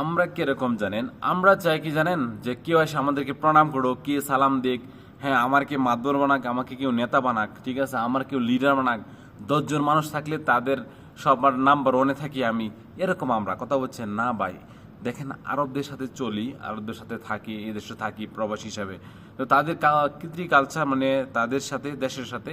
আমরা কীরকম জানেন? আমরা চাই কি জানেন? যে কেউ এসে আমাদেরকে প্রণাম করুক, কে সালাম দিক। হ্যাঁ আমার কে মাতবর বানাক, আমাকে কেউ নেতা বানাক, ঠিক আছে? আমার কেউ লিডার বানাক। দশজন মানুষ থাকলে তাদের সবার নাম্বার ওনে থাকি আমি। এরকম আমরা। কথা বলছেন না ভাই। দেখেন, আরবদের সাথে চলি, আরবদের সাথে থাকি, এই দেশে থাকি প্রবাসী হিসাবে। তো তাদের কৃত্রি কালচার মানে তাদের সাথে, দেশের সাথে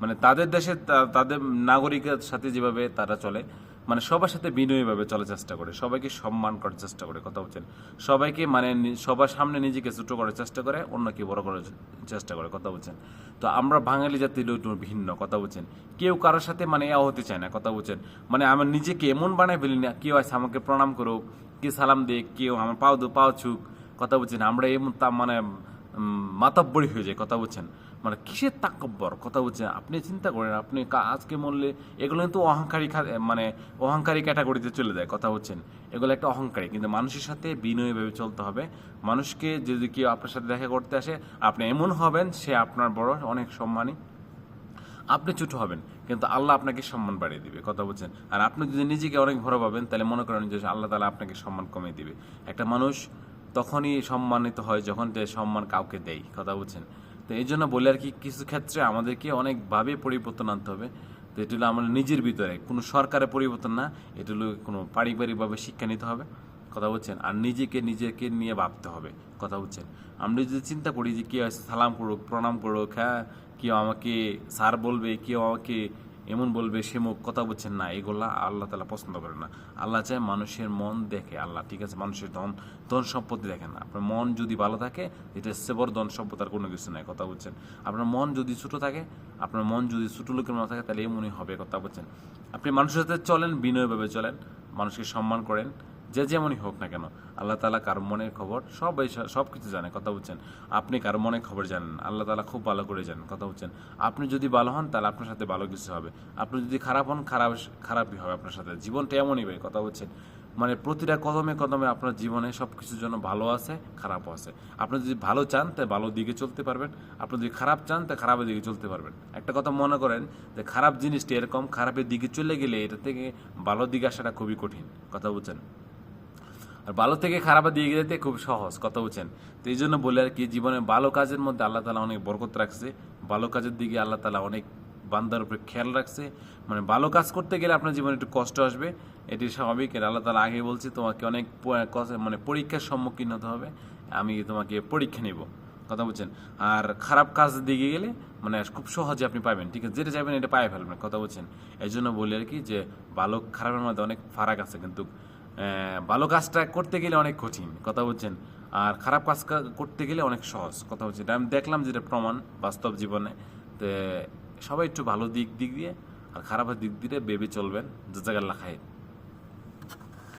মানে তাদের দেশে তাদের নাগরিকের সাথে যেভাবে তারা চলে মানে সবার সাথে বিনয়ীভাবে চলার চেষ্টা করে, সবাইকে সম্মান করার চেষ্টা করে, কথা বলছেন। সবাইকে মানে সবার সামনে নিজেকে ছোট করার চেষ্টা করে, অন্যকে বড় করার চেষ্টা করে, কথা বলছেন। তো আমরা বাঙালি জাতির একটু ভিন্ন, কথা বলছেন। কেউ কারোর সাথে মানে এ হতে চায় না, কথা বলছেন। মানে আমার নিজেকে এমন বানায় ফেলি না, কেউ আছে আমাকে প্রণাম করুক কে সালাম দিক, কেউ আমার পাও দু, পাও ছুক, কথা বলছেন। আমরা এমন তা মানে মাতাব্বরি হয়ে যায়, কথা বলছেন। মানে কিসের তাকব্বর? কথা বলছেন, আপনি চিন্তা করেন, আপনি আজকে মরলে এগুলো কিন্তু অহংকারী মানে অহংকারী ক্যাটাগরিতে চলে যায়, কথা বলছেন। এগুলো একটা অহংকারী, কিন্তু মানুষের সাথে বিনয়ীভাবে চলতে হবে। মানুষকে যদি কেউ আপনার সাথে দেখা করতে আসে, আপনি এমন হবেন, সে আপনার বড়, অনেক সম্মানী। আপনি ছোট হবেন, কিন্তু আল্লাহ আপনাকে সম্মান বাড়িয়ে দিবে, কথা বলছেন। আর আপনি যদি নিজেকে অনেক বড় পাবেন তাহলে মনে করেন যে আল্লাহ তালা আপনাকে সম্মান কমিয়ে দিবে। একটা মানুষ তখনই সম্মানিত হয় যখন সম্মান কাউকে দেয় কথা বলছেন। তো এই জন্য বলে আর কি, কিছু ক্ষেত্রে আমাদেরকে অনেকভাবে পরিবর্তন আনতে হবে। তো এটা হলো আমাদের নিজের ভিতরে, কোনো সরকারের পরিবর্তন না, এটা হলো কোনো পারিবারিকভাবে শিক্ষা নিতে হবে, কথা বলছেন। আর নিজেকে নিজেকে নিয়ে ভাবতে হবে, কথা বলছেন। আমরা যদি চিন্তা করি যে কেউ সালাম করুক, প্রণাম করুক হ্যাঁ কেউ আমাকে স্যার বলবে, কেউ আমাকে এমন বলবে, সে মুখ কথা বলছেন না, এগুলা আল্লাহ তালা পছন্দ করে না। আল্লাহ চায় মানুষের মন দেখে, আল্লাহ, ঠিক আছে, মানুষের ধন ধন সম্পত্তি দেখেন না। আপনার মন যদি ভালো থাকে, এটা সেবর ধন সম্পদ আর কোনো কিছু নাই। কথা বলছেন। আপনার মন যদি ছোটো থাকে, আপনার মন যদি ছোটো লোকের মনে থাকে, তাহলে এমনই হবে, কথা বলছেন। আপনি মানুষের সাথে চলেন, বিনয়ভাবে চলেন, মানুষকে সম্মান করেন যে যেমনই হোক না কেন, আল্লাহ তালা কার মনের খবর সবাই সব কিছু জানে, কথা বলছেন। আপনি কার মনের খবর জানেন আল্লাহ তালা খুব ভালো করে জানেন, কথা বলছেন। আপনি যদি ভালো হন, তাহলে আপনার সাথে ভালো কিছু হবে। আপনি যদি খারাপ হন, খারাপ, খারাপই হবে আপনার সাথে। জীবনটা এমনই ভাই, কথা বলছেন। মানে প্রতিটা কদমে কদমে আপনার জীবনে সব কিছুর জন্য ভালো আছে, খারাপও আছে। আপনি যদি ভালো চান তাই ভালো দিকে চলতে পারবেন। আপনি যদি খারাপ চান তাই খারাপের দিকে চলতে পারবেন। একটা কথা মনে করেন যে খারাপ জিনিসটি এরকম, খারাপের দিকে চলে গেলে এটা থেকে ভালো দিকে আসাটা খুবই কঠিন, কথা বলছেন। আর ভালো থেকে খারাপের দিকে যেতে খুব সহজ, কথা বলছেন তো এই জন্য বলে আর কি, জীবনে ভালো কাজের মধ্যে আল্লাহ তালা অনেক বরকত রাখছে। ভালো কাজের দিকে আল্লাহ তালা অনেক বান্দার উপরে খেয়াল রাখছে। মানে ভালো কাজ করতে গেলে আপনার জীবনে একটু কষ্ট আসবে, এটি স্বাভাবিক। আর আল্লাহ তালা আগে বলছে, তোমাকে অনেক মানে পরীক্ষার সম্মুখীন হতে হবে। আমি তোমাকে পরীক্ষা নেব, কথা বলছেন আর খারাপ কাজ দিকে গেলে মানে খুব সহজে আপনি পাবেন, ঠিক আছে? যেটা চাইবেন এটা পায়ে ফেলবেন, কথা বলছেন এই জন্য বলি আর কি যে, ভালো খারাপের মধ্যে অনেক ফারাক আছে কিন্তু ভালো কাজটা করতে গেলে অনেক কঠিন, কথা বলছেন। আর খারাপ কাজ করতে গেলে অনেক সহজ, কথা বলছেন। এটা আমি দেখলাম যেটা প্রমাণ বাস্তব জীবনে, তো সবাই একটু ভালো দিক দিক দিয়ে আর খারাপের দিক দিয়ে ভেবে চলবেন। যে জায়গায় খায়